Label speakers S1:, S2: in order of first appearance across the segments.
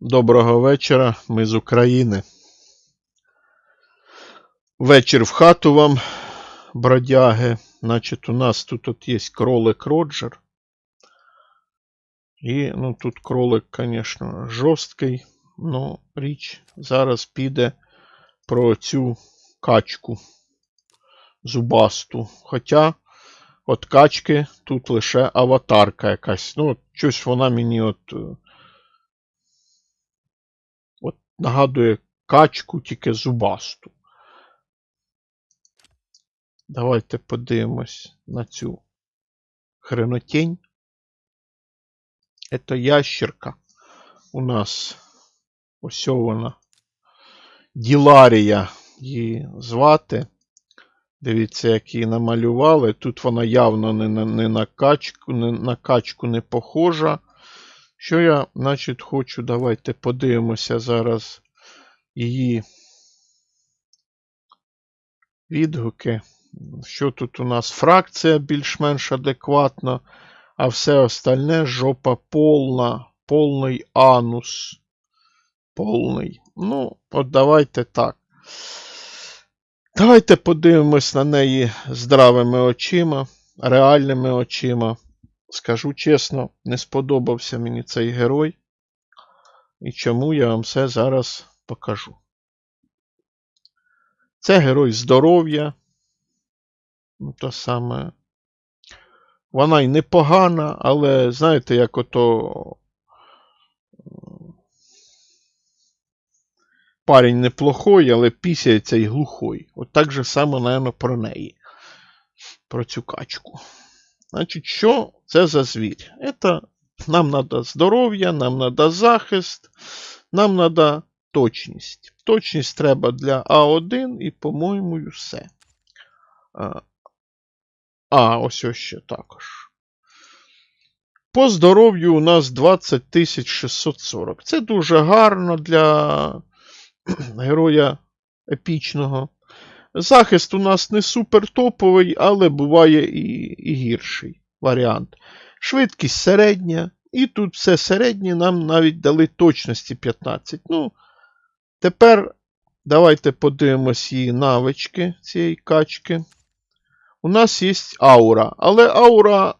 S1: Доброго вечора, ми з України. Вечір в хату вам, бродяги. Значить, у нас тут от є кролик Роджер. І, ну, тут кролик, звісно, жорсткий. Ну, річ зараз піде про цю качку зубасту. Хоча от качки тут лише аватарка якась. Ну, щось вона мені от. Нагадує качку, тільки зубасту. Давайте подивимось на цю хренотень. Це ящерка. У нас ось вона. Діларія її звати. Дивіться, як її намалювали. Тут вона явно не на, не на качку, не, на качку не похожа. Що я, значить, хочу, давайте подивимося зараз її відгуки. Що тут у нас фракція більш-менш адекватна, а все остальне жопа повна, повний анус. Повний. Ну, от давайте так. Давайте подивимось на неї здравими очима, реальними очима. Скажу чесно, не сподобався мені цей герой. І чому я вам все зараз покажу. Це герой здоров'я. Ну, то саме. Вона й непогана, але знаєте, як ото. Парень неплохой, але пісяється й глухой. От так же само, напевно, про неї. Про цю качку. Значить, що це за звір? Это нам треба здоров'я, нам треба захист, нам треба точність. Точність треба для А1 і, по-моєму, все. А, ось ось ще також. По здоров'ю у нас 20 640. Це дуже гарно для героя епічного. Захист у нас не супер топовий, але буває і, і гірший варіант. Швидкість середня. І тут все середнє нам навіть дали точності 15. Ну, тепер давайте подивимось її навички цієї качки. У нас є аура. Але аура,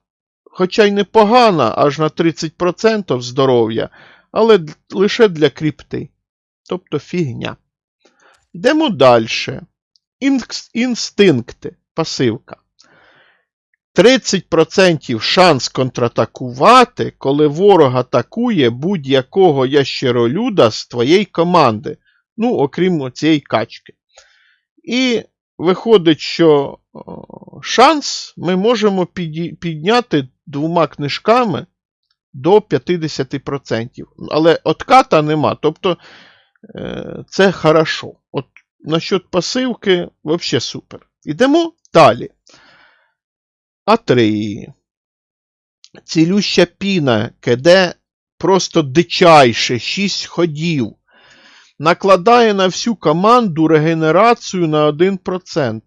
S1: хоча й непогана, аж на 30% здоров'я, але лише для кріпти. Тобто фігня. Йдемо далі. Інстинкти. Пасивка. 30% шанс контратакувати, коли ворог атакує будь-якого ящеролюда з твоєї команди. Ну, окрім цієї качки. І виходить, що шанс ми можемо підняти двома книжками до 50%. Але отката нема. Тобто е, це хорошо. От насчет пасивки взагалі супер. Ідемо далі. А3. Цілюща піна, киде просто дичайше 6 ходів. Накладає на всю команду регенерацію на 1%.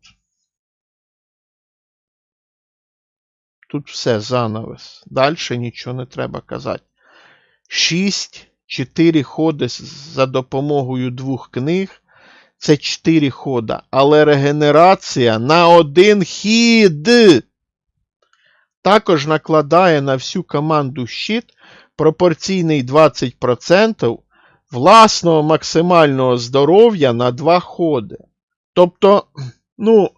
S1: Тут все занавес. Далі нічого не треба казати. 6, 4 ходи за допомогою двох книг. Це 4 хода. Але регенерація на один хід. Також накладає на всю команду щит пропорційний 20% власного максимального здоров'я на 2 ходи. Тобто, ну,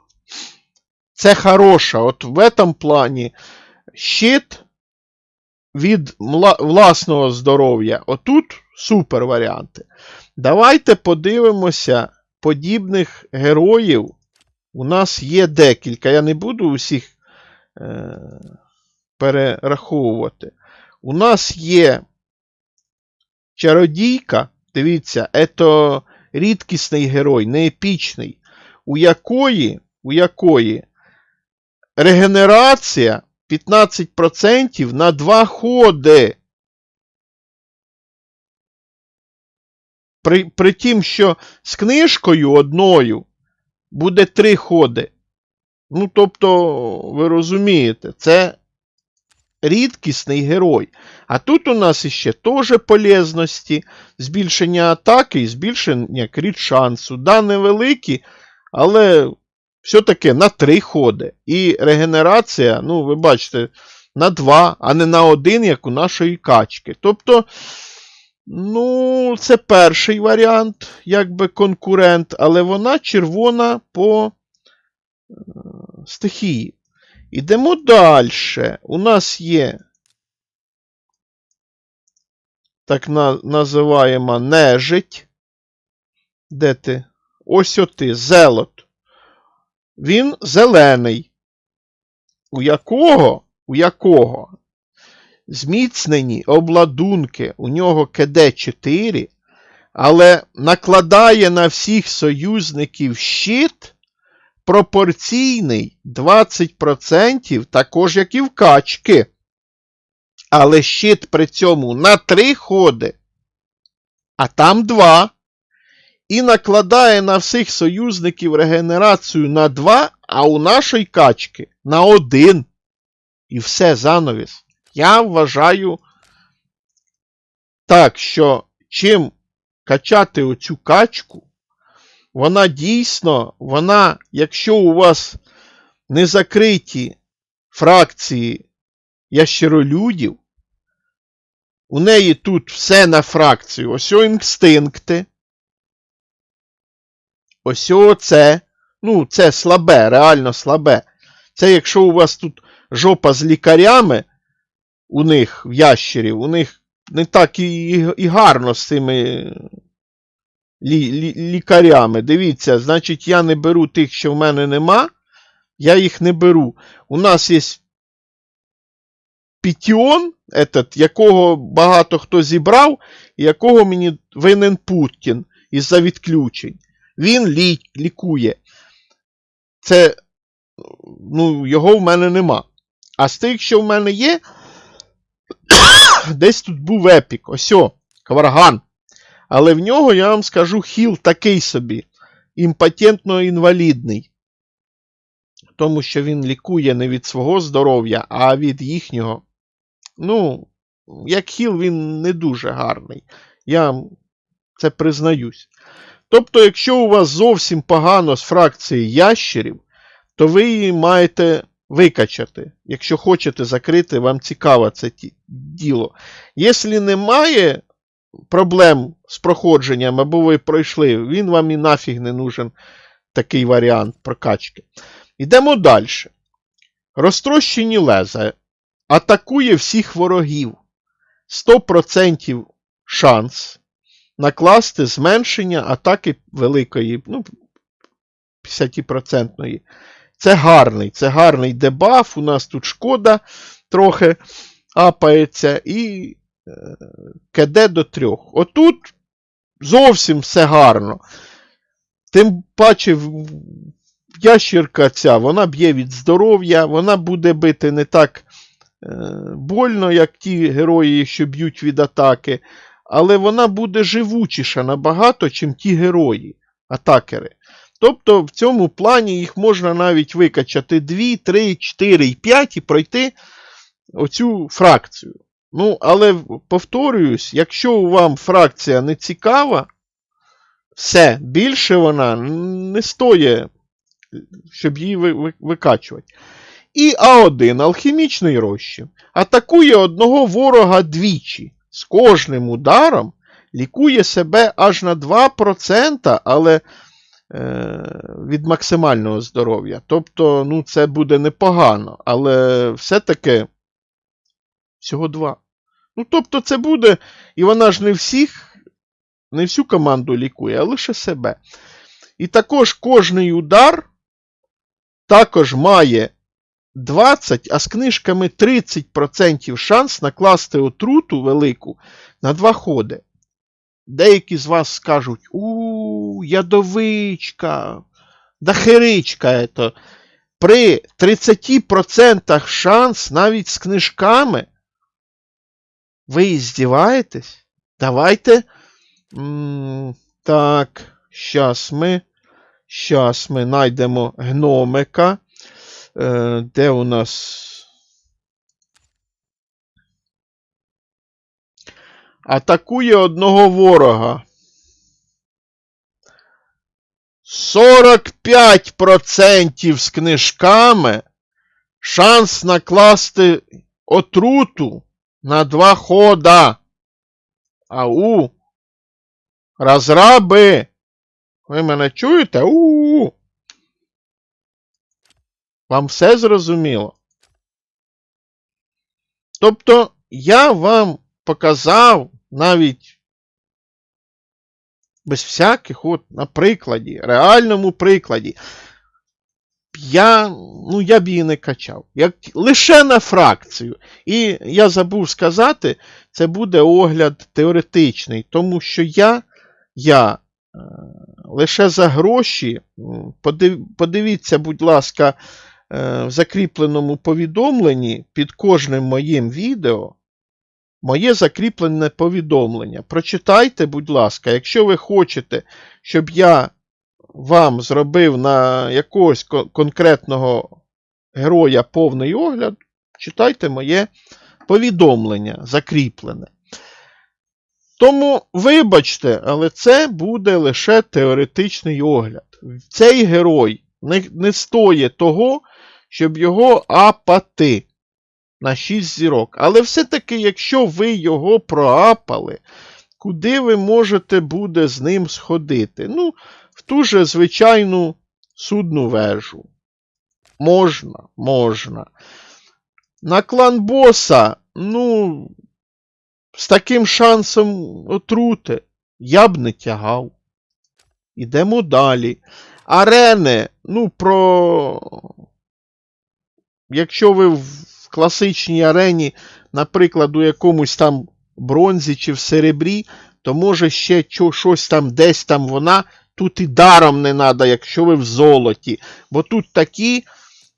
S1: це хороша. От в этом плані щит від власного здоров'я. Отут супер варіанти. Давайте подивимося подібних героїв. У нас є декілька. Я не буду усіх е, перераховувати. У нас є чародійка. Дивіться, це рідкісний герой, не епічний, у якої, у якої регенерація 15% на 2 ходи. При, при тім, що з книжкою одною буде 3 ходи. Ну, тобто, ви розумієте, це рідкісний герой. А тут у нас іще теж полезності, збільшення атаки і збільшення кріт шансу. Да, невеликі, але все-таки на 3 ходи. І регенерація, ну, ви бачите, на 2, а не на 1, як у нашої качки. Тобто, ну, це перший варіант, якби конкурент, але вона червона по е, стихії. Ідемо далі. У нас є так на, називаємо нежить. Де ти? Ось оти, зелот. Він зелений. У якого? У якого? Зміцнені обладунки. У нього КД 4, але накладає на всіх союзників щит пропорційний 20%, також як і в качки. Але щит при цьому на 3 ходи, а там 2. І накладає на всіх союзників регенерацію на 2, а у нашої качки на 1. І все, занавіс. Я вважаю так, що чим качати оцю качку, вона дійсно, вона, якщо у вас не закриті фракції ящеролюдів, у неї тут все на фракцію. Ось інстинкти. Ось оце. Ну, це слабе, реально слабе. Це якщо у вас тут жопа з лікарями, у них в ящерів, у них не так і, і гарно з цими лі, лі, лікарями. Дивіться, значить, я не беру тих, що в мене нема. Я їх не беру. У нас є Пітіон, этот, якого багато хто зібрав, і якого мені винен Путін із-за відключень. Він лі, лікує. Це, ну, його в мене нема. А з тих, що в мене є, десь тут був епік. Ось о, каварган. Але в нього, я вам скажу, хіл такий собі. Імпотентно-інвалідний. Тому що він лікує не від свого здоров'я, а від їхнього. Ну, як хіл він не дуже гарний. Я це признаюсь. Тобто, якщо у вас зовсім погано з фракції ящерів, то ви її маєте викачати. Якщо хочете закрити, вам цікаво це ті- діло. Якщо немає проблем з проходженням, або ви пройшли, він вам і нафіг не нужен такий варіант прокачки. Йдемо далі. Розтрощені леза атакує всіх ворогів. 100% шанс накласти зменшення атаки великої, ну, 50%. Це гарний, це гарний дебаф. У нас тут шкода трохи апається і е, КД до 3. Отут зовсім все гарно. Тим паче, ящірка ця, вона б'є від здоров'я, вона буде бити не так е, больно, як ті герої, що б'ють від атаки, але вона буде живучіша набагато, чим ті герої, атакери. Тобто в цьому плані їх можна навіть викачати 2, 3, 4 і 5 і пройти оцю фракцію. Ну, але повторююсь, якщо вам фракція не цікава, все, більше вона не стоїть, щоб її ви- ви- викачувати. І А1 алхімічний розчин атакує одного ворога двічі. З кожним ударом лікує себе аж на 2%, але е, від максимального здоров'я. Тобто, ну, це буде непогано, але все-таки всього 2. Ну, тобто, це буде, і вона ж не всіх, не всю команду лікує, а лише себе. І також кожний удар також має 20, а з книжками 30% шанс накласти отруту велику на два ходи. Деякі з вас скажуть, у, ядовичка, дахеричка ето. При 30% шанс навіть з книжками. Ви здіваєтесь? Давайте. Так, щас ми. Щас ми знайдемо гномика. Е, де у нас атакує одного ворога. 45% з книжками шанс накласти отруту на два хода. Ау. Розраби. Ви мене чуєте? У-у-у. Вам все зрозуміло? Тобто я вам показав навіть без всяких, от на прикладі, реальному прикладі. Я, ну, я б її не качав. Як, лише на фракцію. І я забув сказати, це буде огляд теоретичний, тому що я, я е, лише за гроші, подив, подивіться, будь ласка, е, в закріпленому повідомленні під кожним моїм відео моє закріплене повідомлення. Прочитайте, будь ласка, якщо ви хочете, щоб я вам зробив на якогось конкретного героя повний огляд, читайте моє повідомлення закріплене. Тому, вибачте, але це буде лише теоретичний огляд. Цей герой не, не стоїть того, щоб його апати на 6 зірок. Але все-таки, якщо ви його проапали, куди ви можете буде з ним сходити? Ну, в ту же звичайну судну вежу. Можна, можна. На клан боса, ну, з таким шансом отрути я б не тягав. Ідемо далі. Арени, ну, про. Якщо ви в класичній арені, наприклад, у якомусь там бронзі чи в серебрі, то може ще щось там десь там вона. Тут і даром не треба, якщо ви в золоті. Бо тут такі.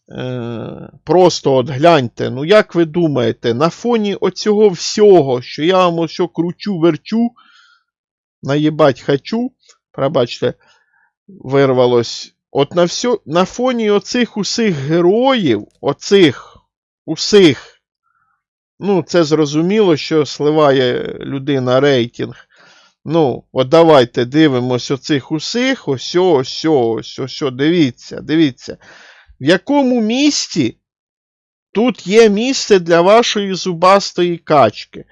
S1: Е, просто от гляньте, ну як ви думаєте, на фоні оцього всього, що я вам ось кручу, верчу, наїбать хочу, пробачте, вирвалось. От на, всьо, на фоні оцих усіх героїв, оцих усіх, ну, це зрозуміло, що сливає людина рейтинг. Ну, от давайте дивимось оцих усіх, ось, ось, ось, ось, дивіться, дивіться. В якому місті тут є місце для вашої зубастої качки?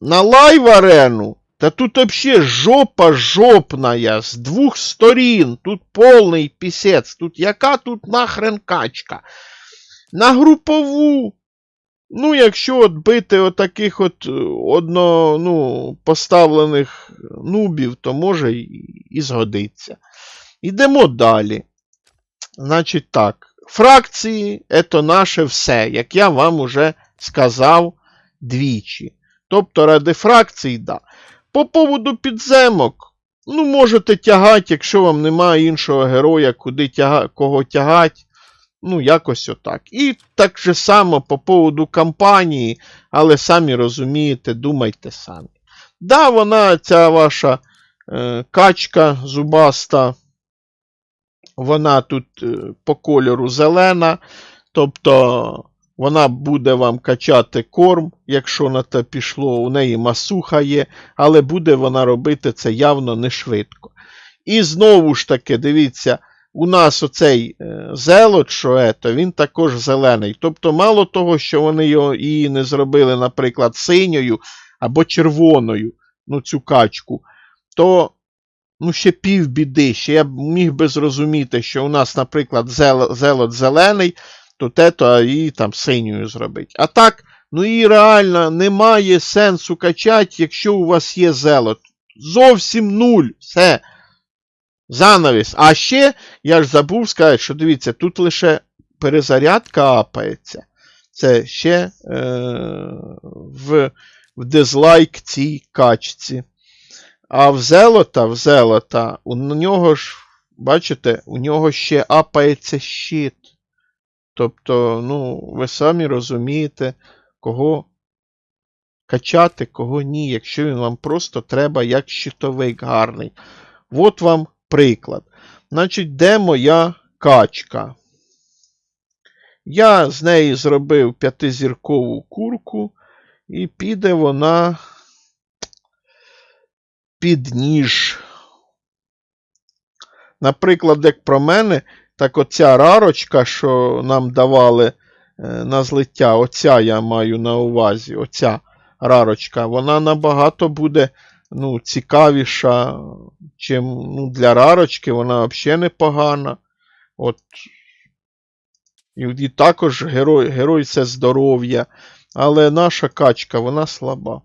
S1: На лайв арену? Та тут вообще жопа жопная з двох сторін. Тут повний пісець. Тут яка тут нахрен качка? На групову. Ну, якщо от бити отаких от е, одно, ну, поставлених нубів, то може і, згодиться. Ідемо далі. Значить так, фракції це наше все, як я вам уже сказав двічі. Тобто ради фракцій, да. По поводу підземок, ну, можете тягати, якщо вам немає іншого героя, куди тяга, кого тягати. Ну, якось отак. І так же само по поводу кампанії, але самі розумієте, думайте самі. Да, вона, ця ваша е, качка зубаста, вона тут е, по кольору зелена, тобто вона буде вам качати корм, якщо на те пішло, у неї масуха є, але буде вона робити це явно не швидко. І знову ж таки, дивіться, у нас оцей е, зелот, що він також зелений. Тобто, мало того, що вони його її не зробили, наприклад, синьою або червоною, ну цю качку, то ну, ще пів біди. Ще я міг би зрозуміти, що у нас, наприклад, зел, зелот зелений, то те, то її там синьою зробить. А так, ну і реально немає сенсу качати, якщо у вас є зелот. Зовсім нуль. Все. Занавіс. А ще, я ж забув сказати, що дивіться, тут лише перезарядка апається. Це ще е, в, в дизлайк цій качці. А в зелота, в зелота, у нього ж, бачите, у нього ще апається щит. Тобто, ну, ви самі розумієте, кого качати, кого ні, якщо він вам просто треба як щитовик гарний. От вам приклад. Значить, де моя качка? Я з неї зробив п'ятизіркову курку, і піде вона під ніж. Наприклад, як про мене, так оця рарочка, що нам давали е, на злиття, оця я маю на увазі, оця рарочка, вона набагато буде ну, цікавіша, чим ну, для рарочки, вона взагалі непогана. От. І, і також герой, герой це здоров'я. Але наша качка, вона слаба.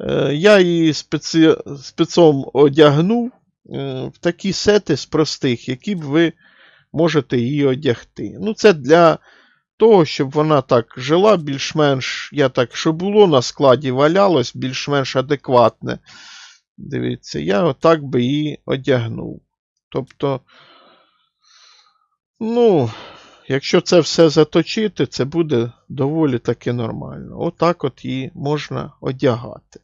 S1: Е, я її спеці... спецом одягнув е, в такі сети з простих, які б ви можете її одягти. Ну, це для того, щоб вона так жила більш-менш, я так, що було на складі, валялось, більш-менш адекватне. Дивіться, я отак би її одягнув. Тобто, ну, якщо це все заточити, це буде доволі таки нормально. Отак от її можна одягати.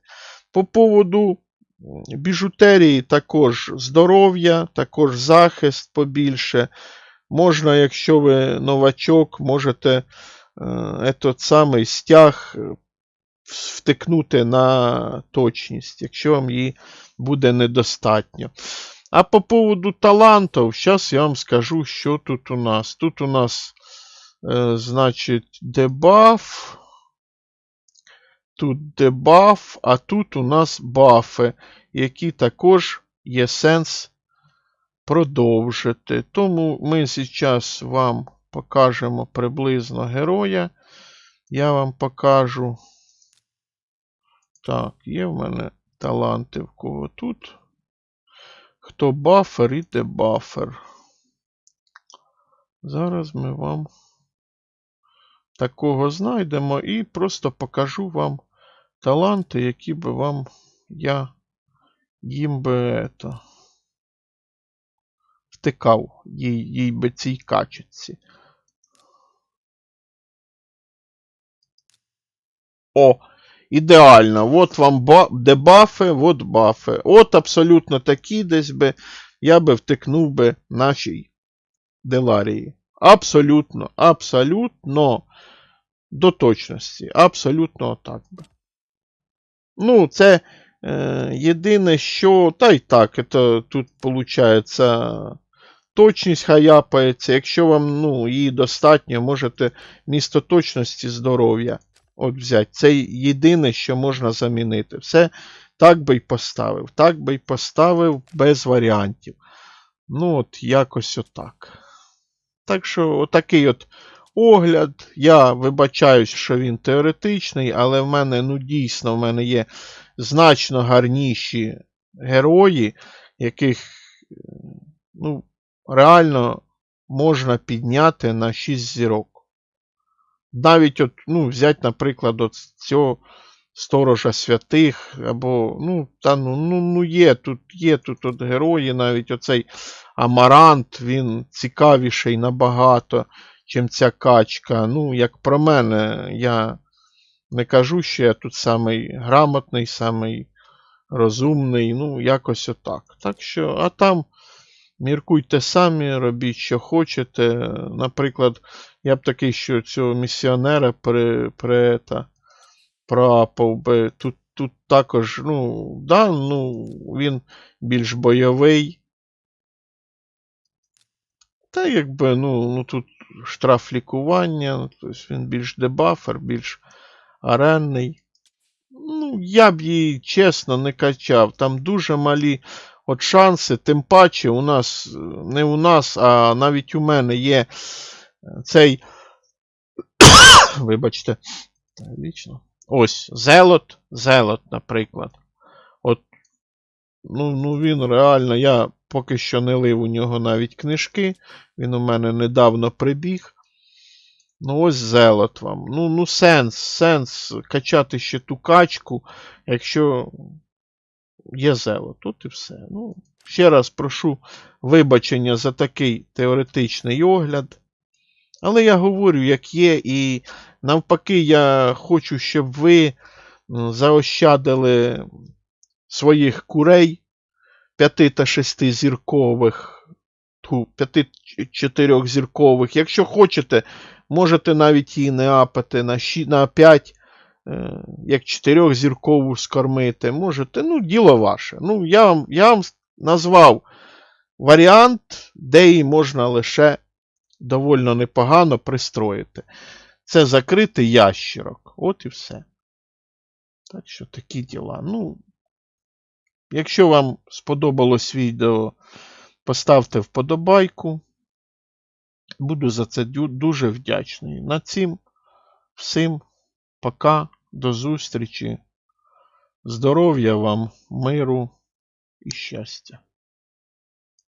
S1: По поводу біжутерії також здоров'я, також захист побільше. Можна, якщо ви новачок, можете е, етот самий стяг е, втикнути на точність, якщо вам її буде недостатньо. А по поводу талантів, зараз я вам скажу, що тут у нас. Тут у нас, е, значить, дебаф. Тут дебаф, а тут у нас бафи, які також є сенс продовжити. Тому ми зараз вам покажемо приблизно героя. Я вам покажу. Так, є в мене таланти в кого тут. Хто бафер і дебафер. Зараз ми вам такого знайдемо і просто покажу вам таланти, які би вам я їм би ето, втикав їй, їй би цій качеці. О, ідеально. От вам ба дебафи, от бафи. От абсолютно такі десь би я би втикнув би нашій Деларії. Абсолютно, абсолютно до точності. Абсолютно отак би. Ну, це е, єдине, що. Та й так, це, тут виходить. Точність хаяпається. Якщо вам ну, її достатньо, можете місто точності здоров'я от взяти. Це єдине, що можна замінити. Все так би й поставив. Так би й поставив без варіантів. Ну, от, якось отак. Так що, отакий от огляд. Я вибачаюсь, що він теоретичний, але в мене, ну, дійсно, в мене є значно гарніші герої, яких, ну, реально можна підняти на 6 зірок. Навіть, от, ну, взяти, наприклад, от цього сторожа святих, або, ну, та, ну, ну, ну є тут є тут от герої, навіть оцей Амарант, він цікавіший набагато, чим ця качка. Ну, як про мене, я не кажу, що я тут самий грамотний, самий розумний, ну, якось отак. Так що, а там міркуйте самі, робіть, що хочете. Наприклад, я б такий, що цього місіонера при, при та, проапав би. Тут тут також, ну, да, ну, він більш бойовий. Та якби, ну, ну тут штраф лікування, тобто він більш дебафер, більш аренний. Ну, я б її чесно не качав. Там дуже малі от шанси, тим паче у нас, не у нас, а навіть у мене є цей. Вибачте, вічно. Ось, Зелот, Зелот, наприклад. От, ну, ну він реально, я поки що не лив у нього навіть книжки. Він у мене недавно прибіг. Ну, ось зелот вам. Ну, ну, сенс, сенс качати ще ту качку, якщо є зелот. Тут і все. Ну, Ще раз прошу вибачення за такий теоретичний огляд. Але я говорю, як є, і навпаки, я хочу, щоб ви заощадили своїх курей 5 та 6 зіркових, 5-4 зіркових. Якщо хочете, можете навіть її не апати на 5 е, як чотирьохзіркову скормити. Можете, ну, діло ваше. Ну, я вам, я вам назвав варіант, де її можна лише довольно непогано пристроїти. Це закритий ящирок. От і все. Так що такі діла. Ну, якщо вам сподобалось відео, поставте вподобайку. Буду за це дуже вдячний. На цим всім пока, до зустрічі. Здоров'я вам, миру і щастя.